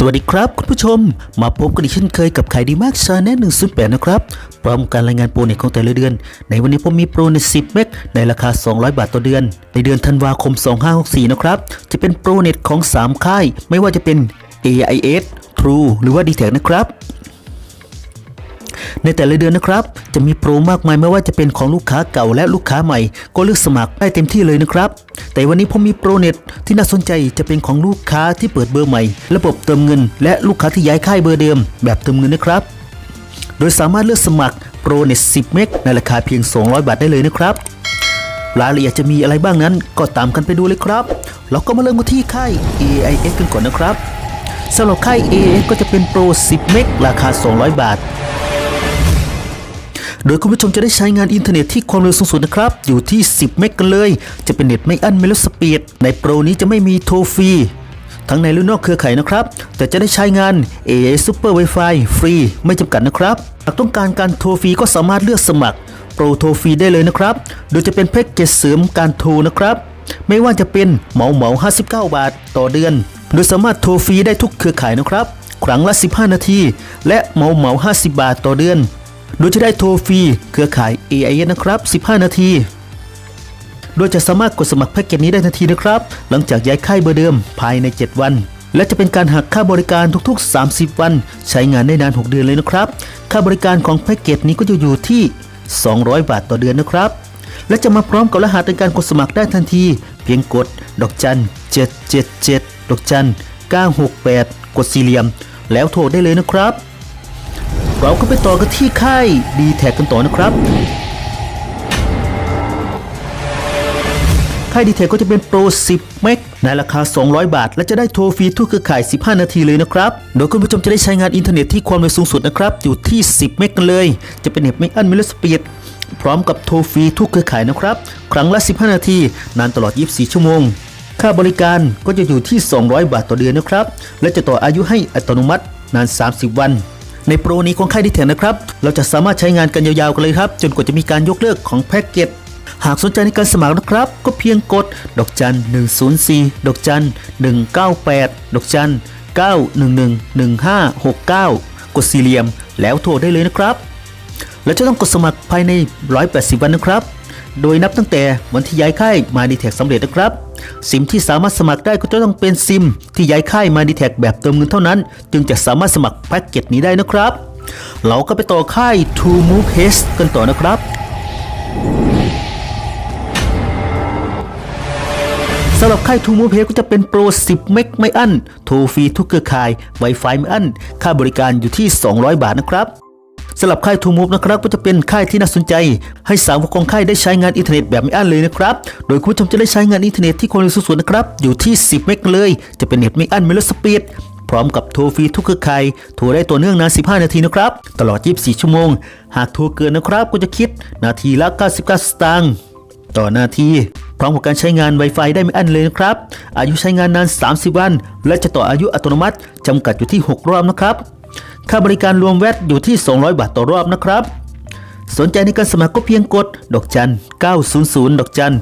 สวัสดีครับคุณผู้ชม มาพบกันอีกเช่นเคยกับขายดีมากชาแนลหนึ่งนย์แปดนะครับ พร้อมการรายงานโปรเน็ตของแต่ละเดือน ในวันนี้ผมมีโปรเน็ต10 เมกในราคา 200 บาทต่อเดือน ในเดือนธันวาคม 2564 นะครับ จะเป็นโปรเน็ตของ 3 ค่าย ไม่ว่าจะเป็น AIS True หรือว่า d t แทนะครับ ในแต่ละเดือนนะครับ จะมีโปรมากมายไม่ว่าจะเป็นของลูกค้าเก่าและลูกค้าใหม่ ก็เลือกสมัครได้เต็มที่เลยนะครับ แต่วันนี้ผมมีโปรเน็ตที่น่าสนใจจะเป็นของลูกค้าที่เปิดเบอร์ใหม่ ระบบเติมเงิน และลูกค้าที่ย้ายค่ายเบอร์เดิม แบบเติมเงินนะครับ โดยสามารถเลือกสมัครโปรเน็ต10 เมกในราคาเพียง 200 บาทได้เลยนะครับรายละเอียดจะมีอะไรบ้างนั้นก็ตามกันไปดูเลยครับ เราก็มาเริ่มกันที่ค่าย AIS กันก่อนนะครับสำหรับค่าย AIS ก็จะเป็นโปร 10 เมกราคา 200 บาท โดยคุณผู้ชมจะได้ใช้งานอินเทอร์เน็ตที่ความเร็วสูงสุดนะครับ อยู่ที่ 10 เมกกันเลย จะเป็นเน็ตไม่อั้นไม่ลดสปีด ในโปรนี้จะไม่มีโทรฟรี ทั้งในและนอกเครือข่ายนะครับ แต่จะได้ใช้งาน AA Super Wi-Fi ฟรีไม่จำกัดนะครับ หากต้องการการโทรฟรีก็สามารถเลือกสมัครโปรโทรฟรีได้เลยนะครับ โดยจะเป็นแพ็กเกจเสริมการโทรนะครับ ไม่ว่าจะเป็นเหมาเหมา59 บาท ต่อเดือน โดยสามารถโทรฟรีได้ทุกเครือข่ายนะครับ ครั้งละ 15 นาที และเหมาเหมา50 บาทต่อเดือน โดยจะได้โทรฟรีเครือข่าย AIS นะครับ 15 นาที โดยจะสามารถกดสมัครแพ็กเกจนี้ได้ทันทีนะครับ หลังจากย้ายค่ายเบอร์เดิมภายใน 7 วัน และจะเป็นการหักค่าบริการทุก ๆ 30 วัน ใช้งานได้นาน 6 เดือนเลยนะครับ ค่าบริการของแพ็กเกจนี้ก็จะอยู่ที่ 200 บาทต่อเดือนนะครับและจะมาพร้อมกับรหัสในการกดสมัครได้ทันที เพียงกด ดอกจัน 777 ดอกจัน 968 กดสี่เหลี่ยม แล้วโทรได้เลยนะครับ เราก็ไปต่อกันที่ค่ายดีแท็กกันต่อนะครับ ค่ายดีเทคก็จะเป็นโปร 10 เมกในราคา 200 บาท และจะได้โทรฟรีทุกเครือข่าย 15 นาทีเลยนะครับ โดยคุณผู้ชมจะได้ใช้งานอินเทอร์เน็ตที่ความเร็วสูงสุดนะครับ อยู่ที่ 10 เมกกันเลย จะเป็นเน็ตไม่อั้นไม่ลดสปีดพร้อมกับโทรฟรีทุกเครือข่ายนะครับ ครั้งละ 15 นาที นานตลอด 24 ชั่วโมง ค่าบริการก็จะอยู่ที่ 200 บาทต่อเดือนนะครับ และจะต่ออายุให้อัตโนมัตินาน 30 วัน ในโปรนี้ของค่ายดีเทคนะครับ เราจะสามารถใช้งานกันยาวๆกันเลยครับ จนกว่าจะมีการยกเลิกของแพ็กเกจหากสนใจในการสมัครนะครับ ก็เพียงกด ดอกจัน 104 ดอกจัน 198 ดอกจัน 911 1569 กดสี่เหลี่ยม แล้วโทรได้เลยนะครับ และจะต้องกดสมัครภายใน 180 วันนะครับ โดยนับตั้งแต่วันที่ย้ายค่ายมาดีแท็สำเร็จนะครับ ซิมที่สามารถสมัครได้ก็จะต้องเป็นซิม ที่ย้ายค่ายมาดีแท็แบบเติมเงินเท่านั้น จึงจะสามารถสมัครแพ็กเกจนี้ได้นะครับ เราก็ไปต่อค่าย True Move H กันต่อนะครับสำหรับค่ายทูมูเพก็จะเป็นโปร 10 เมกไม่อั้น โทรฟรีทุกเครือข่าย Wi-Fi ไม่อั้น ค่าบริการอยู่ที่ 200 บาทนะครับ สำหรับค่ายทูมูฟนะครับก็จะเป็นค่ายที่น่าสนใจ ให้สาวกของค่ายได้ใช้งานอินเทอร์เน็ตแบบไม่อั้นเลยนะครับ โดยคุณผู้ชมจะได้ใช้งานอินเทอร์เน็ตที่ความเร็วสูงสุดนะครับอยู่ที่ 10 เมกเลย จะเป็นเน็ตไม่อั้นไม่ลดสปีดพร้อมกับโทรฟรีทุกเครือข่ายโทรได้ต่อเนื่องนาน 15 นาทีนะครับ ตลอด 24 ชั่วโมง หากโทรเกินนะครับ ก็จะคิดนาทีละ 99 สตางค์ต่อนาที พร้อมกับการใช้งาน Wi-Fi ได้ไม่อั้นเลยนะครับ อายุใช้งานนาน 30 วัน และจะต่ออายุอัตโนมัติจำกัดอยู่ที่ 6 รอบนะครับ ค่าบริการรวมแวตอยู่ที่ 200 บาทต่อรอบนะครับ สนใจในการสมัครก็เพียงกด ดอกจัน 900 ดอกจัน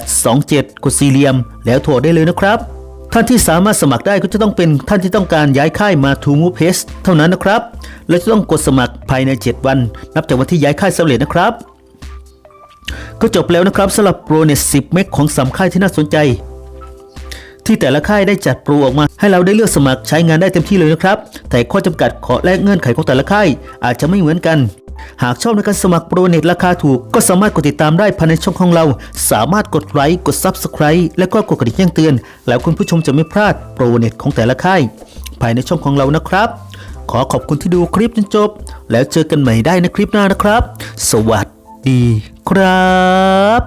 9827 กดสี่เหลี่ยม แล้วโทรได้เลยนะครับ ท่านที่สามารถสมัครได้ก็จะต้องเป็นท่านที่ต้องการย้ายค่ายมา To Move Pace เท่านั้นนะครับ และจะต้องกดสมัครภายใน 7 วัน นับจากวันที่ย้ายค่ายสำเร็จนะครับก็จบแล้วนะครับสำหรับโปรเน็ต10 เมกของสามค่ายที่น่าสนใจ ที่แต่ละค่ายได้จัดโปรออกมาให้เราได้เลือกสมัครใช้งานได้เต็มที่เลยนะครับ แต่ข้อจำกัดขอและเงื่อนไขของแต่ละค่ายอาจจะไม่เหมือนกัน หากชอบในการสมัครโปรเน็ตราคาถูก ก็สามารถกดติดตามได้ภายในช่องของเรา สามารถกดไลค์กด Subscribe และก็กดกระดิ่งแจ้งเตือน แล้วคุณผู้ชมจะไม่พลาดโปรเน็ตของแต่ละค่าย ภายในช่องของเรานะครับ ขอขอบคุณที่ดูคลิปจนจบ แล้วเจอกันใหม่ได้ในคลิปหน้านะครับ สวัสดีครับ